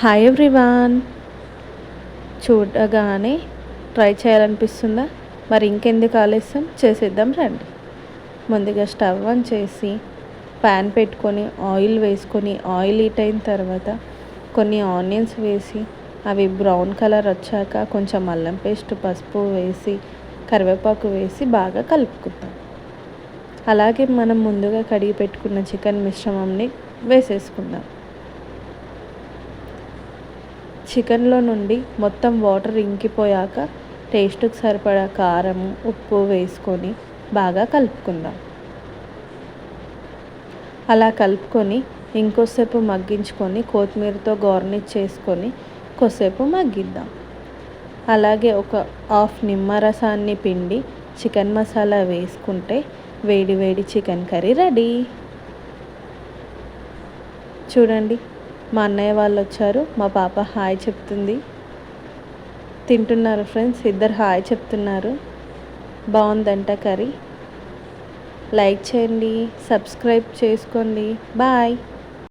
Hi everyone చూడగానే try చేయాలనిపిస్తుందా? మరి ఇంకెందుకు ఆలస్యం? చేసేద్దాం రండి. ముందుగా స్టవ్ ఆన్ చేసి ప్యాన్ పెట్టుకొని ఆయిల్ వేసుకొని ఆయిల్ హీట్ అయిన తర్వాత కొన్ని ఆనియన్స్ వేసి అవి బ్రౌన్ కలర్ వచ్చాక కొంచెం అల్లం పేస్ట్ పసుపు వేసి కరివేపాకు వేసి బాగా కలుపుకుందాం. అలాగే మనం ముందుగా కడిగి పెట్టుకున్న చికెన్ మిశ్రమంని వేసేసుకుందాం. చికెన్లో నుండి మొత్తం వాటర్ ఇంకిపోయాక టేస్ట్కి సరిపడా కారం ఉప్పు వేసుకొని బాగా కలుపుకుందాం. అలా కలుపుకొని ఇంకోసేపు మగ్గించుకొని కొత్తిమీరతో గార్నిష్ చేసుకొని కొద్దిసేపు మగ్గిద్దాం. అలాగే ఒక హాఫ్ నిమ్మరసాన్ని పిండి చికెన్ మసాలా వేసుకుంటే వేడి వేడి చికెన్ కర్రీ రెడీ. చూడండి. మా అన్నయ్య వాళ్ళు వచ్చారు మా పాప హాయ్ చెప్తుంది. తింటున్నారు ఫ్రెండ్స్ ఇద్దరు హాయ్ చెప్తున్నారు. బాగుందంట కర్రీ. లైక్ చేయండి సబ్స్క్రైబ్ చేసుకోండి. బాయ్.